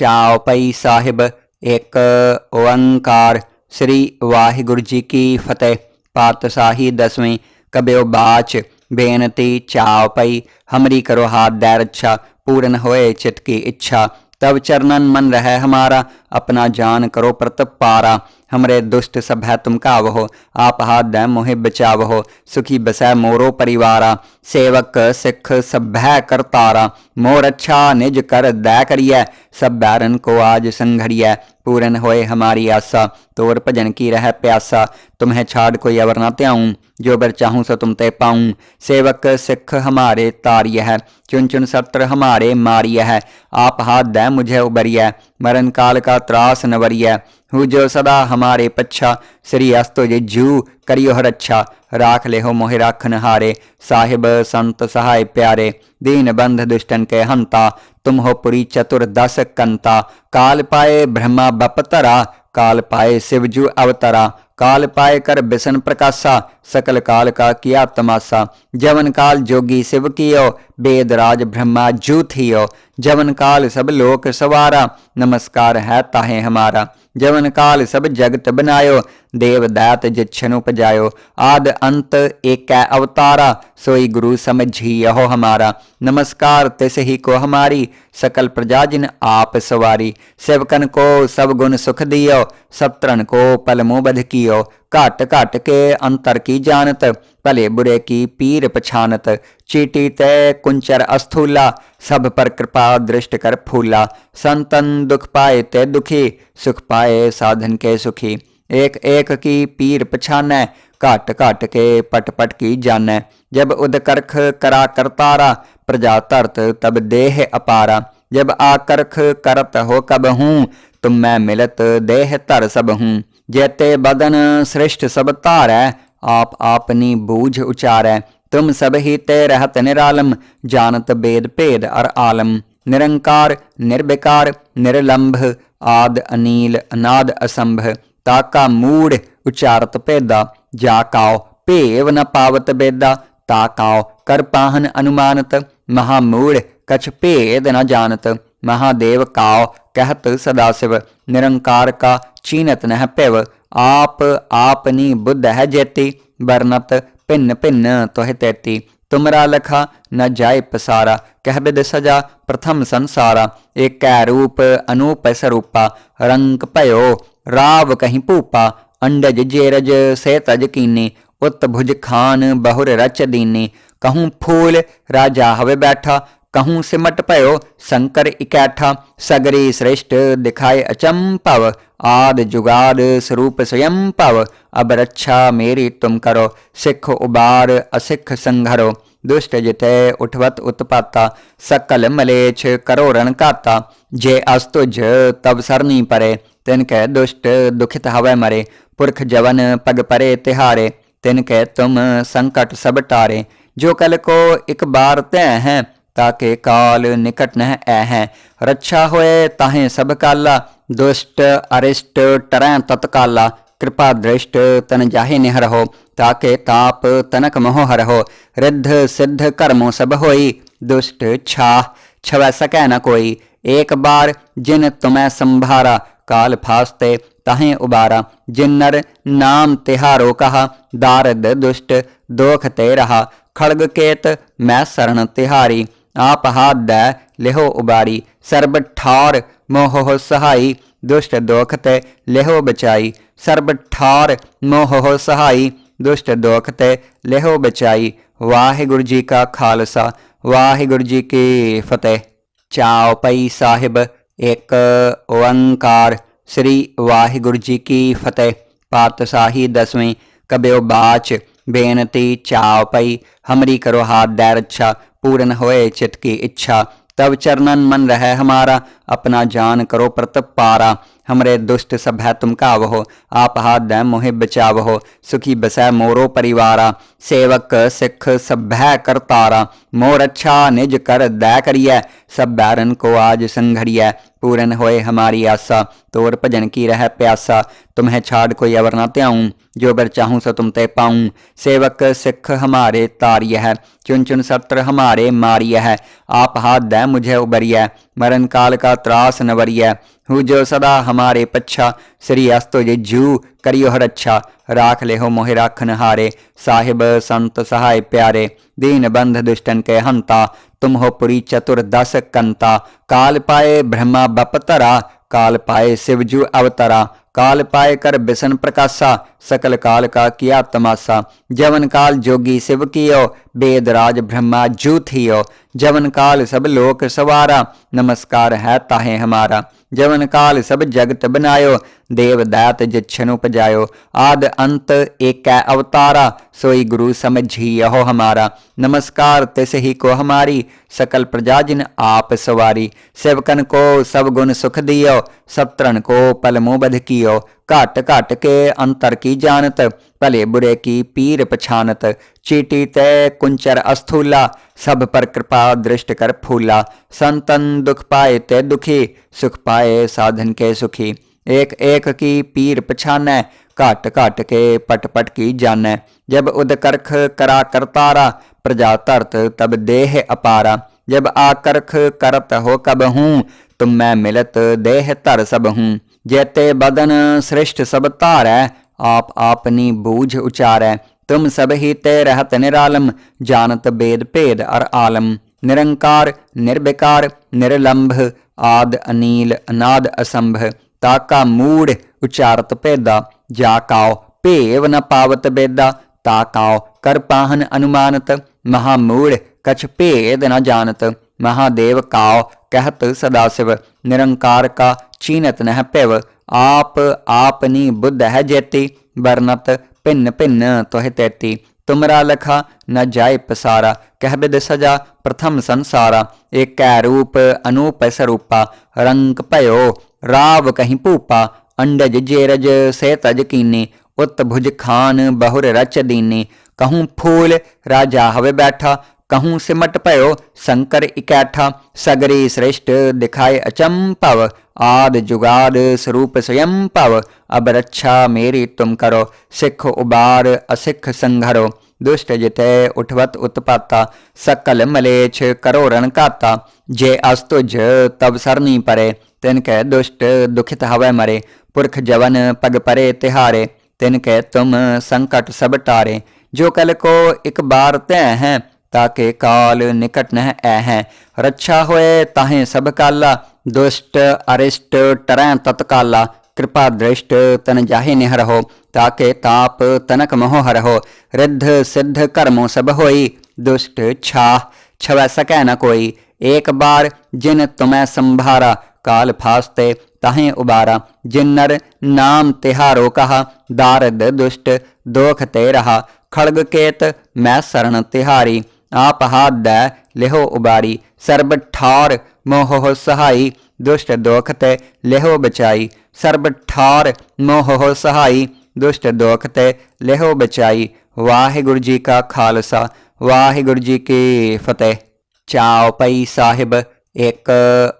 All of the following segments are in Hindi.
ਚੌਪਈ ਸਾਹਿਬ, ਇੱਕ ਓੰਕਾਰ। ਸ੍ਰੀ ਵਾਹਿਗੁਰੂ ਜੀ ਕੀ ਫਤਿਹ। ਪਾਤਸ਼ਾਹੀ ਦਸਵੀਂ ਕਬਿਓ ਬਾਚ। ਬੇਨਤੀ ਚਾਉਪਈ ਹਮਰੀ ਕਰੋ ਹਾਥ ਦੈ ਰੱਛਾ, ਪੂਰਨ ਹੋਏ ਚਿਤ ਕੀ ਇੱਛਾ। तब चरणन मन रहे हमारा, अपना जान करो प्रतप पारा हमरे दुष्ट है तुम कावहो, आप हाथ दे मोहि बचावहो, सुखी बसै मोरो परिवारा। सेवक, सिख सब है करतारा मोर अच्छा निज कर दै करिए। सब बैरन को आज संघरिए पूरन होए हमारी आशा, तोर भजन की रह प्यासा। तुम्हें छाड़ कोई अवर न त्याऊं। जो बर चाहूं सो तुम ते पाऊं सेवक सिख हमारे तारिय है चुन चुन सत्र हमारे मारिय है आप हाथ दे मुझे उबरिय मरण काल का त्रास नवरिय हु जो सदा हमारे पच्छा श्री अस्तो जे जू करियो रक्षा राख ले हो मोहि राखन हारे साहिब संत सहाय प्यारे दीन बंध दुष्टन के हंता तुम हो पुरी चतुर दस कंता काल पाए ब्रह्मा बपतरा काल पाए शिवजू अवतरा काल पाए कर बिसन प्रकाशा, सकल काल का किया तमाशा। जवन काल जोगी शिव कियो वेद राज ब्रह्मा जू थियो। जवन काल सब लोक सवारा, नमस्कार है ताहे हमारा। जवन काल सब जगत बनायो देव दैत जिछन उपजायो आद अंत एक अवतारा, सोई गुरु समझी यहो हमारा। नमस्कार तिस ही को हमारी, सकल प्रजा जिन आप सवारी। सेवकन को सब गुण सुख दियो सत्रन को पल मुबध कियो। घट घट के अंतर की जानत, भले बुरे की पीर पछानत। चीटी तय कुंचर अस्थूला, सब पर कृपा दृष्ट कर फूला। संतन दुख पाए ते दुखी, सुख पाए साधन के सुखी। एक एक की पीर पछानै, घट घट के पट पट की जानै। जब उदकरख करा करतारा, प्रजा धरत तब देह अपारा। जब आकरख करत हो कब हूँ, तुम मैं मिलत देह धर सब हूँ। जैते बदन श्रेष्ठ सब तारै, आप आपनी बूझ उचारै। तुम सब ही ते रहत निरालम, जानत बेद भेद अर आलम। निरंकार, निर्विकार निर्लंभ आद अनील, अनाद असंभ। ਤਾਕਾ ਮੂੜ, ਉਚਾਰਤ ਭੇਦਾ, ਜਾ ਕਾਉ ਭੇਵ ਨ ਪਾਵਤ ਬੇਦਾ, ਤਾ ਕਾਉ ਕਰ ਪਾਹਨ ਅਨੁਮਾਨਤ, ਮਹਾ ਮੂੜ ਕਛ ਭੇਦ ਨ ਜਾਣਤ ਮਹਾਦੇਵ ਕਾਉ ਕਹਿਤ ਸਦਾ ਸਿਵ, ਨਿਰੰਕਾਰ ਕਾ ਚੀਨਤ ਨਹ ਭਿਵ, ਆਪ ਆਪਨੀ ਬੁੱਧ ਹੈ ਜੇਤੀ, ਵਰਨਤ ਭਿੰਨ ਭਿੰਨ ਤੋਹਿ ਤੇਤੀ, ਤੁਮਰਾ ਲਖਾ ਨ ਜਾਏ ਪਸਾਰਾ, ਕਹਿ ਬਿਦ ਸਜਾ ਪ੍ਰਥਮ ਸੰਸਾਰਾ, ਏਕੈ ਰੂਪ ਅਨੂਪ ਸਰੂਪਾ, ਰੰਗ ਭਇਓ राव कहीं पूपा, अंडज जेरज से तज कीनी, उत भुज खान बहुर रच दीने। कहूँ फूल राजा हवे बैठा, कहूँ सिमट पयो शंकर इकैठा। सगरी श्रेष्ठ दिखाए अचंपव आद जुगाद स्वरूप स्वयं पव। अब रक्षा मेरी तुम करो, सिख उबार असिख संघरो। दुष्ट जिते उठवत उत्पाता सकल मलेच्छ करो रण काता जे अस्तुज तब सरनी परे तिनके दुष्ट दुखित हवै मरे पुरख जवन पग परे तिहारे तिनके तुम संकट सब टारे जो कल को एक बार तय हैं ताके काल निकट न ऐ रक्षा होए ताहे सब काला दुष्ट अरिष्ट टरै तत्काला कृपा दृष्ट तन जाहे निहर हो ताके ताप तनक मोह हर हो रिद्ध सिद्ध कर्मो सब होई, दुष्ट छाह छव सकै न कोई। एक बार जिन तुम्हें संभारा, काल फास्ते ताहे उबारा। जिन्नर नाम तिहारो कहा, दारद दुष्ट दोख ते रहा। खड़ग केत मैं शरण तिहारी, आप हाथ दै लिहो उबारी। सर्ब ठार मोह सहाई ਦੁਸ਼ਟ ਦੋਖ ਤੇ ਲਹਿਓ ਬਚਾਈ, ਸਰਬ ਠਾਰ ਮੋਹ ਸਹਾਈ। ਦੁਸ਼ਟ ਦੋਖ ਤੇ ਲਹਿਓ ਬਚਾਈ, ਵਾਹਿਗੁਰੂ ਜੀ ਕਾ ਖਾਲਸਾ, ਵਾਹਿਗੁਰੂ ਜੀ ਕੀ ਫਤਿਹ। ਚਾਉ ਪਈ ਸਾਹਿਬ ਇੱਕ ਓੰਕਾਰ, ਸ੍ਰੀ ਵਾਹਿਗੁਰੂ ਜੀ ਕੀ ਫਤਿਹ। ਪਾਤਸ਼ਾਹੀ ਦਸਵੀਂ ਕਬਿਓ ਬਾਚ, ਬੇਨਤੀ ਚਾਉ ਪਈ, ਹਮਰੀ ਕਰੋ ਹਾਥ ਦੈ ਰੱਛਾ, ਪੂਰਨ ਹੋਏ ਚਿਤ ਕੀ ਇੱਛਾ। तब चरणन मन रहे हमारा अपना जान करो प्रतप पारा हमरे दुष्ट सभ्य है तुम कावहो, आप हाथ दे मोहि बचावहो। सुखी बसै मोरो परिवारा, सेवक सिख है करतारा मोर अच्छा निज कर दै करिए सब बैरन को आज संघरिए पूरन होए हमारी आशा तोर भजन की रह प्यासा। तुम्हें छाड़ कोई अवर न त्याऊं, जो बर चाहूँ सो तुम ते पाऊँ। सेवक सिख हमारे तारिय है, चुन चुन सत्र हमारे मारिय है। आप हाथ दे मुझे उबरिय, मरण काल का त्रास नवरिय हु जो सदा हमारे पच्छा श्री अस्तो जे जू करियो हर अच्छा राख ले हो मोहे राखन हारे साहिब संत सहाय प्यारे दीन बंध दुष्टन के हंता तुम हो पुरी चतुर दस कंता काल पाए ब्रह्मा बपतरा काल पाए शिवजू अवतरा काल पाए कर बिसन प्रकाशा सकल काल का किया तमाशा। जवन काल जोगी शिव कियो वेद राज ब्रह्मा जू थियो जवन काल सब लोक सवारा, नमस्कार है ताहे हमारा। जवन काल सब जगत बनायो देव दैत जिछनु पजायो आद अंत एक अवतारा, सोई गुरु समझी यहो हमारा। नमस्कार तिस ही को हमारी, सकल प्रजा जिन आप सवारी। सेवकन को सब गुण सुख दियो सत्रन को पल मुँह बध कियो। घट घट के अंतर की जानत, भले बुरे की पीर पछानत। चीटी तय कुंचर अस्थूला, सब पर कृपा दृष्ट कर फूला। संतन दुख पाए ते दुखी, सुख पाए साधन के सुखी। एक एक की पीर पछानै घट घट के पट पट की जानै जब उद करख करा करतारा प्रजा धरत तब देह अपारा। जब आकरख करत हो कब हूँ, तुम मैं मिलत देह तर सब हूँ। ਜੈਤੇ ਬਦਨ ਸ੍ਰਿਸ਼ਟ ਸਭ ਧਾਰੈ, ਆਪ ਆਪਨੀ ਬੂਝ ਉਚਾਰੈ। ਤੁਮ ਸਭ ਹੀ ਤੇ ਰਹਤ ਨਿਰਾਲਮ, ਜਾਣਤ ਬੇਦ ਭੇਦ ਅਰ ਆਲਮ। ਨਿਰੰਕਾਰ ਨਿਰਬਿਕਾਰ ਨਿਰਲੰਭ, ਆਦ ਅਨੀਲ, ਅਨਾਦ ਅਸੰਭਵ ਤਾਕਾ ਮੂੜ ਉਚਾਰਤ ਭੇਦਾ, ਜਾ ਕਾਉ ਭੇਵ ਨ ਪਾਵਤ ਬੇਦਾ। ਤਾਕਾਉ ਕਰ ਪਾਹਨ ਅਨੁਮਾਨਤ, ਮਹਾ ਮੂੜ ਕਛ ਭੇਦ ਨ ਮਹਾਦੇਵ ਕਾਉ कहत सदाशिव निरंकार का चीनत नह पिव आप आपनी बुद्ध है जेती बरनत भिन्न भिन्न तोह तैती तुमरा लखा न जाय पसारा कह बिद सजा प्रथम संसारा एक रूप अनूप स्वरूपा रंग पयो राव कहीं पूपा अंडज जेरज से तज कीनी उत भुज खान बहुर रच दीनी कहूँ फूल राजा हवे बैठा कहूँ सिमट पयो, शंकर इकैठा, सगरी श्रेष्ठ दिखाए अचंपव आद जुगाद स्वरूप स्वयं पव, अब रक्षा मेरी तुम करो, सिख उबार असिख संघरो, दुष्ट जिते उठवत उत्पाता, सकल मलेच करो रण काता, जे अस्तुज तब सरनी परे, तिनके दुष्ट दुखित हवै मरे, पुरख जवन पग परे तिहारे, तिनके तुम संकट सब टारे, जो कल को एक बार तय हैं ताके काल निकट नह ऐ हैं रक्षा होए ताहे सब काला दुष्ट अरिष्ट टरै तत्काला कृपा दृष्ट तन जाहे निहर हो ताके ताप तनक मोह हर हो रिद्ध सिद्ध कर्मो सब होई दुष्ट छाह छवै सकै न कोई एक बार जिन तुम्हें संभारा काल फास्ते ताहे उबारा जिन्नर नाम तिहारो कहा दारद दुष्ट दोख ते रहा खड़ग केत मैं शरण तिहारी ਆਪ ਹਾਥ ਦੈ ਲਿਹੋ ਉਬਾਰੀ ਸਰਬ ਠਾਰ ਮੋਹ ਸਹਾਈ ਦੁਸ਼ਟ ਦੋਖ ਤੇ ਲਿਹੋ ਬਚਾਈ ਸਰਬ ਠਾਰ ਮੋਹ ਸਹਾਈ ਦੁਸ਼ਟ ਦੋਖ ਤੇ ਲਿਹੋ ਬਚਾਈ ਵਾਹਿਗੁਰੂ ਜੀ ਕਾ ਖਾਲਸਾ ਵਾਹਿਗੁਰੂ ਜੀ ਕੀ ਫਤਿਹ ਚਾਉ ਪਈ ਸਾਹਿਬ ਇੱਕ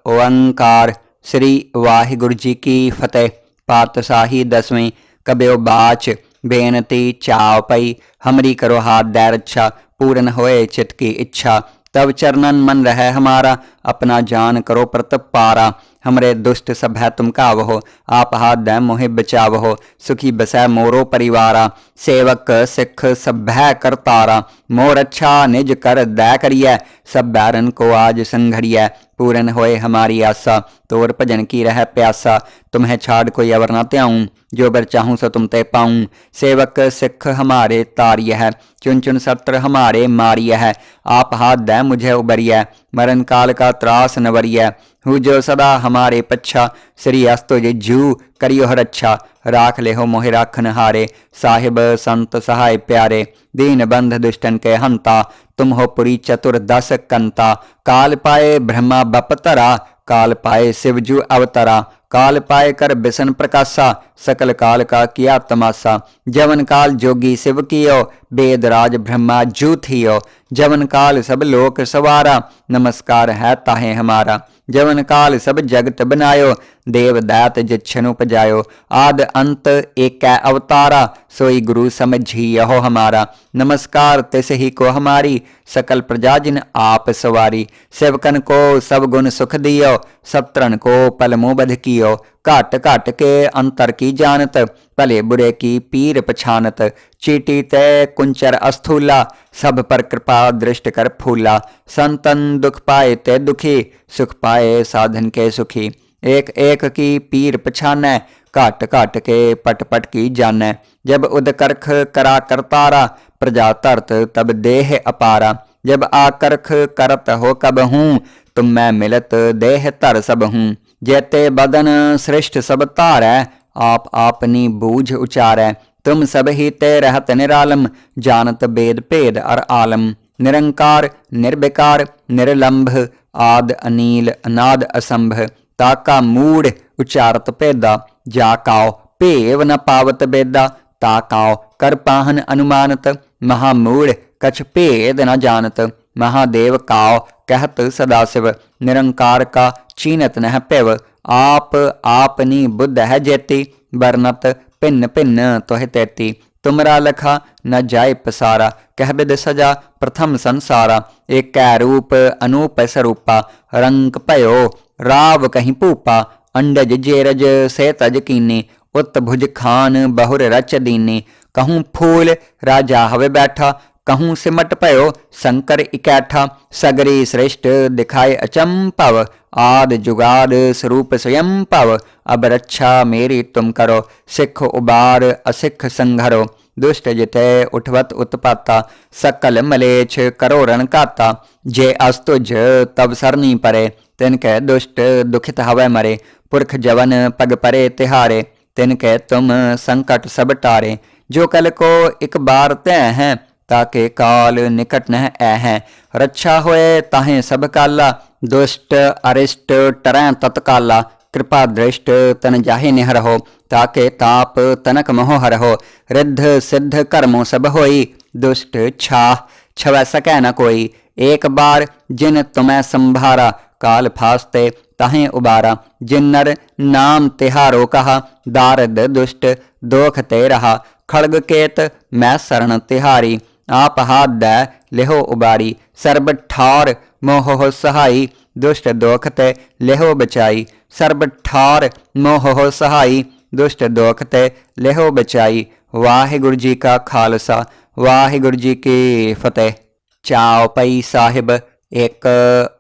ਓੰਕਾਰ ਸ੍ਰੀ ਵਾਹਿਗੁਰੂ ਜੀ ਕੀ ਫਤਿਹ ਪਾਤਸ਼ਾਹੀ ਦਸਵੀਂ ਕਬਿਓ ਬਾਚ ਬੇਨਤੀ ਚਾਉ ਪਈ ਹਮਰੀ ਕਰੋ ਹਾਥ ਦੈ ਰੱਛਾ पूर्ण होए चित की इच्छा। तब चरणन मन रहे हमारा। अपना जान करो प्रत पारा। हमरे दुष्ट है तुम कावहो। आप हाथ दै मोहे बचावहो। सुखी बसै मोरो परिवारा। सेवक सिख है करतारा मोर अच्छा निज कर दै करिय। सब बैरन को आज संघरिय पूर्ण होए हमारी आशा तोर भजन की रह प्यासा। तुम्हें छाड़ कोई अवर न त्याऊं, जो बर चाहूँ सो तुम ते पाऊँ। सेवक सिख हमारे तारिय है, चुन चुन सत्र हमारे मारिय है। आप हाथ दै मुझे उबरिय, मरण काल का त्रास नवरिय हु जो सदा हमारे पच्छा, श्री अस्तो जे, जू करियो हर अच्छा। राख लेहो मोहे राखन हारे। साहिब संत सहाय प्यारे, दीन बंध दुष्टन के हंता। तुम हो पुरी चतुर दस कंता। काल पाए ब्रह्मा बपतरा काल पाए शिवजू अवतरा। काल पाए कर बिसन प्रकाशा, सकल काल का किया तमाशा। जवन काल जोगी शिव कियो बेदराज ब्रह्मा जू थियो। जवन काल सब लोक सवारा, नमस्कार है ताहे हमारा। जवन काल सब जगत बनायो देव दैत जिछन उपजायो आद अंत एक अवतारा, सोई गुरु समझी यहो हमारा। नमस्कार तिस ही को हमारी, सकल प्रजा जिन आप सवारी। सेवकन को सब गुण सुख दियो, सप्तरन को पलमु बध कियो। घट घट के अंतर की जानत भले बुरे की पीर पछानत। चीटी तय कुंचर अस्थूला, सब पर कृपा दृष्ट कर फूला। संतन दुख पाए ते दुखी, सुख पाए साधन के सुखी। ਏਕ ਏਕ ਕੀ ਪੀਰ ਪਛਾਨੈ, ਘਟ ਘਟ ਕੇ ਪਟ ਪਟ ਕੀ ਜਾਣੈ ਜਬ ਉਦ ਕਰਖ ਕਰਾ ਕਰਤਾਰਾ, ਪ੍ਰਜਾ ਧਰਤ ਤਬ ਦੇਹ ਅਪਾਰਾ। ਜਬ ਆ ਕਰਖ ਕਰਤ ਹੋ ਕਬ ਹੂੰ, ਤੁਮ ਮੈਂ ਮਿਲਤ ਦੇਹ ਧਰ ਸਭ ਹੂੰ। ਜੇਤੇ ਬਦਨ ਸ੍ਰਿਸ਼ਟ ਸਭ ਧਾਰੈ, ਆਪ ਆਪਨੀ ਬੂਝ ਉਚਾਰੈ। ਤੁਮ ਸਭ ਹੀ ਤੇ ਰਹਤ ਨਿਰਾਲਮ, ਜਾਣਤ ਬੇਦ ਭੇਦ ਅਰ ਆਲਮ। ਨਿਰੰਕਾਰ ਨਿਰਬਿਕਾਰ ਨਿਰਲੰਭ, ਆਦ, ਅਨੀਲ, ਅਨਾਦ, ਅਸੰਭ। असंभ ताका मूढ़ उचारत भेदा जा काओ ਭੇਵ ਨ ਪਾਵਤ ਬੇਦਾ ਤਾ ਕਾਉ ਕਰ ਪਾਹਨ ਅਨੁਮਾਨਤ ਮਹਾਮੂੜ ਕਛ ਭੇਦ ਨ ਜਾਣਤ ਮਹਾਦੇਵ ਕਾਉ ਕਹਿਤ ਸਦਾ ਸਿਵ ਨਿਰੰਕਾਰ ਕਾ ਚੀਨਤ ਨਹਿ ਭਿਵ ਆਪ ਆਪਨੀ ਬੁੱਧ ਹੈ ਜੇਤੀ ਵਰਨਤ ਭਿੰਨ ਭਿੰਨ ਤੋਹਿ ਤੇਤੀ ਤੁਮਰਾ ਲਖਾ ਨ ਜਾਏ ਪਸਾਰਾ ਕਹਿ ਬਿਦ ਸਜਾ ਪ੍ਰਥਮ ਸੰਸਾਰਾ ਏਕੈ ਰੂਪ ਅਨੂਪ ਸਰੂਪਾ ਰੰਗ राव कहीं पूपा, अंडज जेरज सैतज कीने, उत भुज खान बहुर रच दीने। कहूँ फूल, राजा हवे बैठा, कहूँ सिमट पयो, शंकर इकैठा। सगरी श्रेष्ठ दिखाए अचंपव आद जुगाद स्वरूप स्वयं पव। अब रक्षा मेरी तुम करो, सिख उबार असिख संघरो। दुष्ट जिते उठवत उत्पाता, सकल मलेच करो रणकाता जे अस्तुज तब सरनी परे तिन कह, दुष्ट दुखित हवै मरे, पुरख जवन पग परे तिहारे तिनके तुम संकट सब टारे। जो कल को एक बार तय है, ताके काल निकट न ऐहें रक्षा होए ताहे सब काला, दुष्ट अरिष्ट टरै तत्काला। कृपा दृष्ट तन जाहि निहर हो, ताके ताप तनक मोहर हो। रिद्ध सिद्ध कर्मो सब होई, दुष्ट छाह छवै सकै न कोई। एक बार जिन तुम्हें संभारा काल फास्ते ताहे उबारा जिन्नर नाम तिहारो कहा दारद दुष्ट दोख ते रहा खड़ग केत मैं शरण तिहारी आप हाथ दै लेहो उबारी सर्ब ठार मोह सहाई दुष्ट दोख ते लेहो बचाई ਸਰਬ ਠਾਰ ਮੋਹ ਸਹਾਈ ਦੁਸ਼ਟ ਦੋਖ ਤੇ ਲਹਿਓ ਬਚਾਈ ਵਾਹਿਗੁਰੂ ਜੀ ਕਾ ਖਾਲਸਾ ਵਾਹਿਗੁਰੂ ਜੀ ਕੀ ਫਤਿਹ ਚਾਉ ਪਈ ਸਾਹਿਬ ਇੱਕ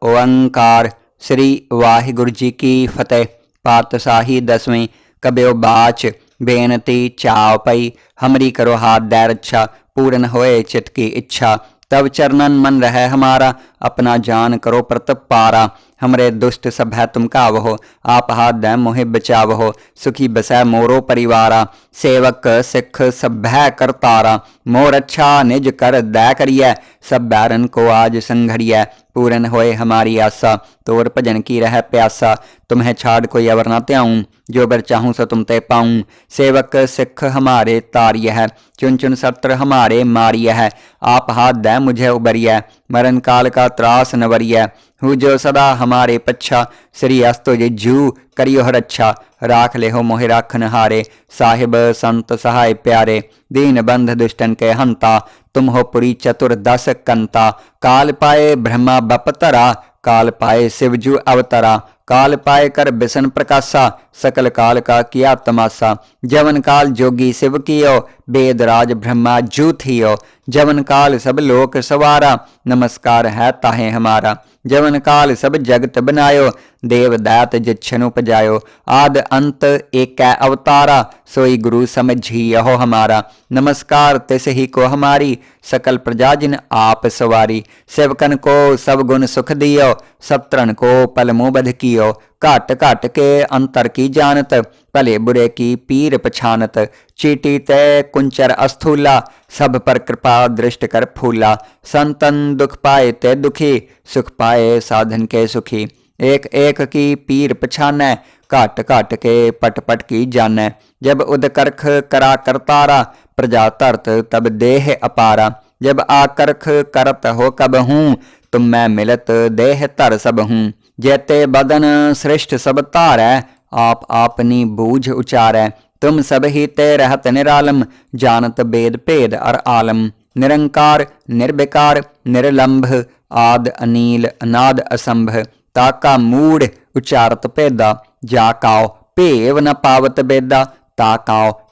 ਓੰਕਾਰ ਸ੍ਰੀ ਵਾਹਿਗੁਰੂ ਜੀ ਕੀ ਫਤਿਹ। ਪਾਤਸ਼ਾਹੀ ਦਸਵੀਂ ਕਬਿਓ ਬਾਚ, ਬੇਨਤੀ ਚਾਉ ਪਈ, ਹਮਰੀ ਕਰੋ ਹਾਥ ਦੈਰ ਅੱਛਾ ਪੂਰਨ ਹੋਏ ਚਿਤ ਕੀ ਇੱਛਾ। ਤਬ ਚਰਨਨ ਮਨ ਰਹਿ ਹਮਾਰਾ, ਆਪਣਾ ਜਾਨ ਕਰੋ ਪ੍ਰਤਪ ਪਾਰਾ। हमरे दुष्ट सब है तुम कावहो, आप हाथ मोहि बचावहो, सुखी बसै मोरो परिवारा, सेवक सिख सब करतारा मोर अच्छा निज कर दै करिय, सब बैरन को आज संघरिय पूरन होए हमारी आशा तोर भजन की रह प्यासा। तुम्हें छाड़ कोई अवर न त्याऊं, जो बर चाहूँ सो तुम ते पाऊँ। सेवक सिख हमारे तारिय है चुन चुन सत्र हमारे मारिय है आप हाथ दे मुझे उबरिय मरण काल का त्रास नवरिय हु जो सदा हमारे पच्छा, श्री अस्तो जे जू करियो हर अच्छा। राख ले हो मोहि राखन हारे साहिब संत सहाय प्यारे। दीन बंध दुष्टन के हंता तुम हो पुरी चतुर्दश कंता काल पाए ब्रह्मा बपतरा काल पाए शिवजू अवतरा काल पाए कर बिशन प्रकाशा, सकल काल का किया तमाशा। जवन काल जोगी शिव कियो बेदराज ब्रह्मा जू थियो जवन काल सब लोक सवारा, नमस्कार है ताहे हमारा। जवन काल सब जगत बनायो देव दैत जिछन उपजायो। आद अंत एक अवतारा, सोई गुरु समझी यहो हमारा। नमस्कार तिस ही को हमारी, सकल प्रजा जिन आप सवारी। सेवकन को सब गुण सुख दियो सत्रन को पल मुँह बध कियो। घट घट के अंतर की जानत, भले बुरे की पीर पछानत। चीटी तय कुंचर अस्थूला, सब पर कृपा दृष्ट कर फूला। संतन दुख पाए ते दुखी, सुख पाए साधन के सुखी। एक एक की पीर पछानै, घट घट के पट पट की जानै। जब उदकर्ख करा करतारा, प्रजा धरत तब देह अपारा। जब आकर्ख करत हो कब हूँ, तुम मैं मिलत देह तर सब हूँ। ਜੈਤੇ ਬਦਨ ਸ੍ਰਿਸ਼ਟ ਸਭ ਧਾਰੈ, ਆਪ ਆਪਨੀ ਬੂਝ ਉਚਾਰੈ। ਤੁਮ ਸਭ ਹੀ ਤੇ ਰਹਤ ਨਿਰਾਲਮ, ਜਾਣਤ ਬੇਦ ਭੇਦ ਅਰ ਆਲਮ। ਨਿਰੰਕਾਰ ਨਿਰਬਿਕਾਰ ਨਿਰਲੰਭ, ਆਦ ਅਨੀਲ, ਅਨਾਦ ਅਸੰਭ। ਤਾਕਾ ਮੂੜ ਉਚਾਰਤ ਭੇਦਾ, ਜਾ ਕਾਉ ਭੇਵ ਨ ਪਾਵਤ ਬੇਦਾ, ਤਾ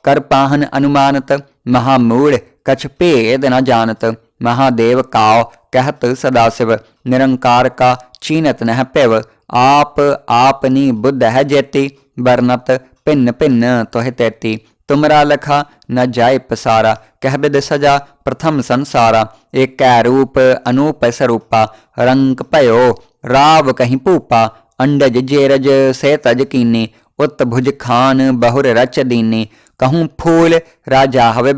ਕਰ ਪਾਹਨ ਅਨੁਮਾਨਤ। ਮਹਾ ਮੂੜ ਕਛ ਭੇਦ ਨ ਜਾਣਤ। ਮਹਾਦੇਵ ਕਾਉ ਕਹਿਤ ਸਦਾ ਸਿਵ ਨਿਰੰਕਾਰ ਕਾ ਚੀਨਤ ਨਹਿ ਭਿਵ ਆਪ ਆਪਨੀ ਬੁੱਧ ਹੈ ਜੇਤੀ ਵਰਨਤ ਭਿੰਨ ਭਿੰਨ ਤੋਹਿ ਤੇਤੀ ਤੁਮਰਾ ਲਖਾ ਨ ਜਾਏ ਪਸਾਰਾ ਕਹਿ ਬਿਦ ਸਜਾ ਪ੍ਰਥਮ ਸੰਸਾਰਾ ਏਕੈ ਰੂਪ ਅਨੂਪ ਸਰੂਪਾ ਰੰਗ ਭਇਓ ਰਾਵ ਕਹੀਂ ਭੂਪਾ ਅੰਡਜ ਜੇਰਜ ਸੇ ਤਜ ਕੀਨੀ ਉਤ ਭੁਜ ਖਾਨ ਬਹੁਰ ਰਚ ਦੀਨੀ ਕਹੂੰ ਫੂਲ ਰਾਜਾ ਹਵੇ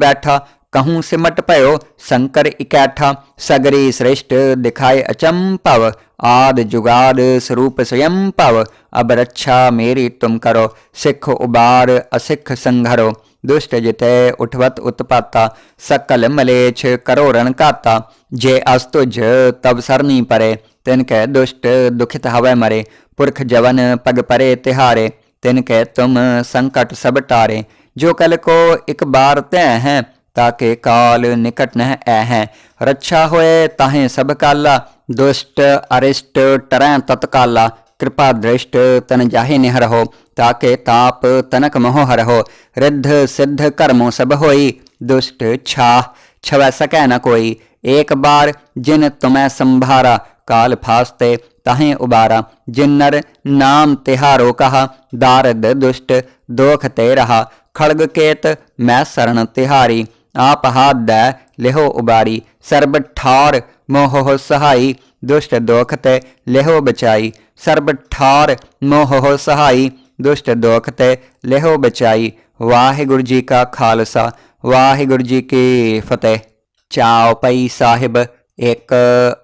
कहूँ सिमट पयो, शंकर इकैठा, सगरी श्रेष्ठ दिखाए अचंपव आद जुगाद स्वरूप स्वयं पव, अब रक्षा मेरी तुम करो, सिख उबार असिख संघरो, दुष्ट जिते उठवत उत्पाता, सकल मलेच्छ करो रणकाता जे अस्तुज तब सरनी परे, तिनके दुष्ट दुखित हवे मरे, पुरख जवन पग परे तिहारे, तिनके तुम संकट सब टारे, जो कल को एक बार तय हैं ਤਾਕੇ ਕਾਲ ਨਿਕਟ ਨਹਿ ਐ ਹੈ ਰੱਛਾ ਹੋਏ ਤਾਹੇ ਸਭ ਕਾਲਾ, ਦੁਸ਼ਟ ਅਰਿਸ਼ਟ ਟਰੈ ਤਤਕਾਲਾ ਕਿਰਪਾ ਦ੍ਰਿਸ਼ਟ ਤਨ ਜਾਹੇ ਨਿਹਰਹੁ ਤਾਕੇ ਤਾਪ ਤਨਕ ਮੋਹ ਹਰਹੁ ਰਿੱਧ ਸਿੱਧ ਕਰਮੋ ਸਭ ਹੋਈ, ਦੁਸ਼ਟ ਛਾ ਛਵੈ ਸਕੈ ਨ ਕੋਈ। ਏਕ ਬਾਰ ਜਿਨ ਤੁਮੈ ਸੰਭਾਰਾ, ਕਾਲ ਫਾਸਤੇ ਤਾਹੇ ਉਬਾਰਾ। ਜਿਨਰ ਨਾਮ ਤਿਹਾਰੋ ਕਹਾ, ਦਾਰਦ ਦੁਸ਼ਟ ਦੋਖ ਤੇ ਰਹਾ। ਖੜਗ ਕੇਤ ਮੈਂ ਸਰਣ ਤਿਹਾਰੀ। ਆਪ ਹਾਦੈ ਲਿਹੋ ਉਬਾਰੀ ਸਰਬ ਠਾਰ ਮੋਹ ਸਹਾਈ ਦੁਸ਼ਟ ਦੋਖ ਤੇ ਲਿਹੋ ਬਚਾਈ ਸਰਬ ਠਾਰ ਮੋਹ ਸਹਾਈ ਦੁਸ਼ਟ ਦੋਖ ਤੇ ਲਿਹੋ ਬਚਾਈ ਵਾਹਿਗੁਰੂ ਜੀ ਕਾ ਖਾਲਸਾ ਵਾਹਿਗੁਰੂ ਜੀ ਕੀ ਫਤਿਹ ਚਾਉ ਪਈ ਸਾਹਿਬ ਇੱਕ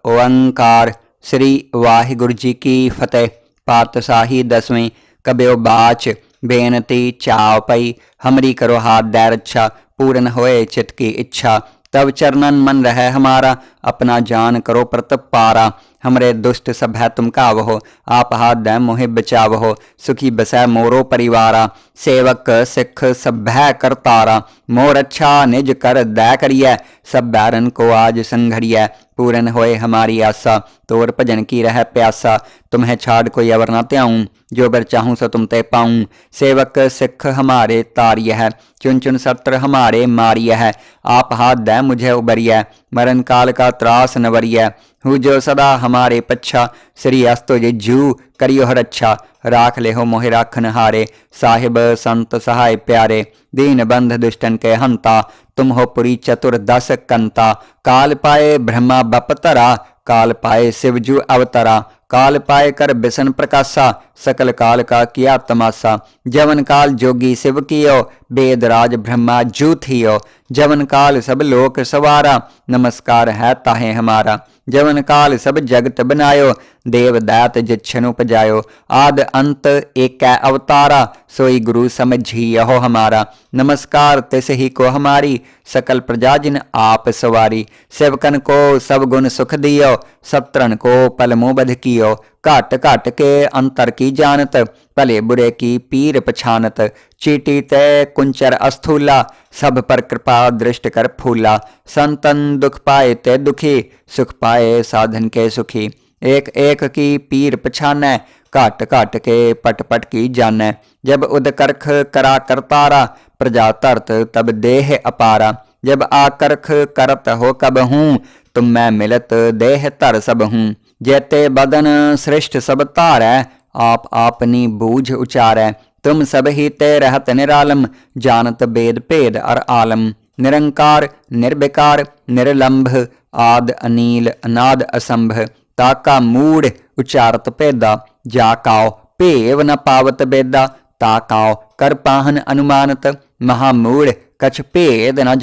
ਓੰਕਾਰ ਸ੍ਰੀ ਵਾਹਿਗੁਰੂ ਜੀ ਕੀ ਫਤਿਹ ਪਾਤਸ਼ਾਹੀ ਦਸਵੀਂ ਕਬਿਓ ਬਾਚ ਬੇਨਤੀ ਚਾਉ ਪਈ ਹਮਰੀ ਕਰੋ ਹਾਥ ਦੈ ਰੱਛਾ पूर्ण होए चित की इच्छा। तब चरणन मन रहे हमारा, अपना जान करो प्रत पारा हमरे दुष्ट है तुम कावहो, आप हाथ दै मोहे बचावहो, सुखी बसै मोरो परिवारा। सेवक, सिख सब कर तारा। मोर अच्छा निज कर दै करिए सब बैरन को आज संघरिय। पूरन होए हमारी आशा तोर भजन की रह प्यासा। तुम्हें छाड़ कोई अवर न त्याऊं, जो बर चाहूँ सो तुम ते पाऊँ। सेवक सिख हमारे तारिय है, चुन चुन सत्र हमारे मारिय है। आप हाथ दै मुझे उबरिय, मरण काल का त्रास नवरिय हु जो सदा हमारे पच्छा, श्री अस्तो जे जू करियो हर अच्छा। राख ले हो मोहि राखन हारे। साहिब संत सहाय प्यारे, दीन बंध दुष्टन के हंता। तुम हो पुरी चतुर दस कंता। काल पाए ब्रह्मा बपतरा काल पाए शिवजू अवतरा। काल पाए कर बिसन प्रकाशा, सकल काल का किया तमाशा। जवन काल जोगी शिव कियो वेद राज ब्रह्मा जू थियो। जवन काल सब लोक सवारा, नमस्कार है ताहे हमारा। जवन काल सब जगत बनायो देव दैत जिछन उपजायो। आद अंत एक अवतारा, सोई गुरु समझी यहो हमारा। नमस्कार तिस ही को हमारी, सकल प्रजा जिन आप सवारी। सेवकन को सब गुण सुख दियो सत्रन को पल मुँह बध कियो। घट घट के अंतर की जानत, भले बुरे की पीर पछानत। चीटी तय कुंचर अस्थूला, सब पर कृपा दृष्ट कर फूला। संतन दुख पाए ते दुखी, सुख पाए साधन के सुखी। एक एक की पीर पछानै घट घट के पट पट की जानै जब उद करख करा करतारा प्रजा धरत तब देह अपारा। जब आकरख करत हो कब हूँ, तुम मैं मिलत देह तर सब हूँ। ਜੈਤੇ ਬਦਨ ਸ੍ਰਿਸ਼ਟ ਸਭ ਧਾਰੈ, ਆਪ ਆਪਨੀ ਬੂਝ ਉਚਾਰੈ। ਤੁਮ ਸਭ ਹੀ ਤੇ ਰਹਤ ਨਿਰਾਲਮ, ਜਾਣਤ ਬੇਦ ਭੇਦ ਅਰ ਆਲਮ। ਨਿਰੰਕਾਰ ਨਿਰਬਿਕਾਰ ਨਿਰਲੰਭ, ਆਦ ਅਨੀਲ, ਅਨਾਦ ਅਸੰਭਵ ਤਾਕਾ ਮੂੜ ਉਚਾਰਤ ਭੇਦਾ, ਜਾ ਕਾਉ ਭੇਵ ਨ ਪਾਵਤ ਬੇਦਾ। ਤਾਕਾਉ ਕਰ ਪਾਹਨ ਅਨੁਮਾਨਤ, ਮਹਾ ਮੂੜ ਕਛ ਭੇਦ ਨ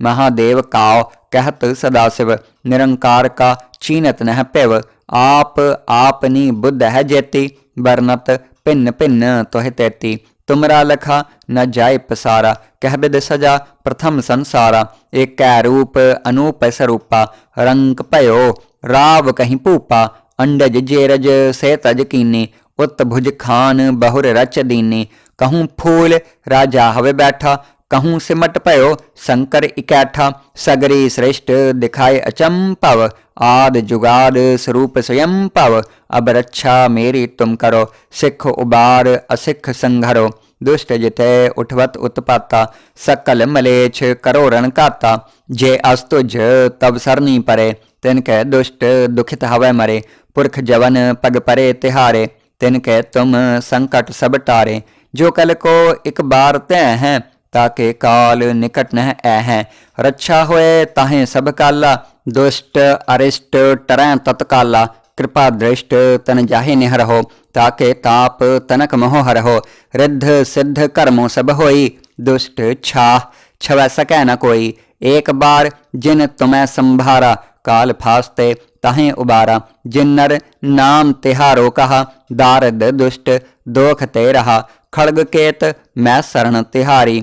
ਮਹਾਦੇਵ ਕਾਉ ਕਹਿਤ ਸਦਾ ਸਿਵ ਨਿਰੰਕਾਰ ਕਾ ਚੀਨਤ ਨਹਿ ਭਿਵ ਆਪ ਆਪਨੀ ਬੁੱਧ ਹੈ ਜੇਤੀ ਵਰਨਤ ਭਿੰਨ ਭਿੰਨ ਤੋਹਿ ਤੇਤੀ ਤੁਮਰਾ ਲਖਾ ਨ ਜਾਏ ਪਸਾਰਾ ਕਹਿ ਬਿਦ ਸਜਾ ਪ੍ਰਥਮ ਸੰਸਾਰਾ ਏਕੈ ਰੂਪ ਅਨੂਪ ਸਰੂਪਾ ਰੰਗ ਭਇਓ ਰਾਵ ਕਹੀਂ ਭੂਪਾ ਅੰਡਜ ਜੇਰਜ ਸੇ ਤਜ ਕੀਨੀ ਉਤ ਭੁਜ ਖਾਨ ਬਹੁਰ ਰਚ ਦੀਨੀ ਕਹੂੰ ਫੂਲ ਰਾਜਾ ਹਵੇ ਬੈਠਾ कहूँ सिमट पयो, शंकर इकैठा, सगरे श्रेष्ठ दिखाए अचंपव आद जुगाद स्वरूप स्वयं पव। अब रक्षा मेरी तुम करो, सिख उबार असिख संघरो। दुष्ट जिते उठवत उत्पाता, सकल मलेच्छ करो रण काता। जे अस्तुज तब सरनी परे, तिनके दुष्ट दुखित हवै मरे। पुरख जवन पग परे तिहारे, तिनके तुम संकट सब टारे। जो कल को एक बार तय हैं ताके काल निकट न ऐ रक्षा होए ताहे सब काला दुष्ट अरिष्ट टरैं तत्काला कृपा दृष्ट तन जाहे निहर हो ताके ताप तनक मोह हर हो रिद्ध सिद्ध कर्मो सब होई दुष्ट छाह छवै सकै न कोई एक बार जिन तुम्हें संभारा काल फास्ते ताहे उबारा जिन नर नाम तिहारो कहा दारद दुष्ट दोख ते रहा खड़ग केत मैं शरण तिहारी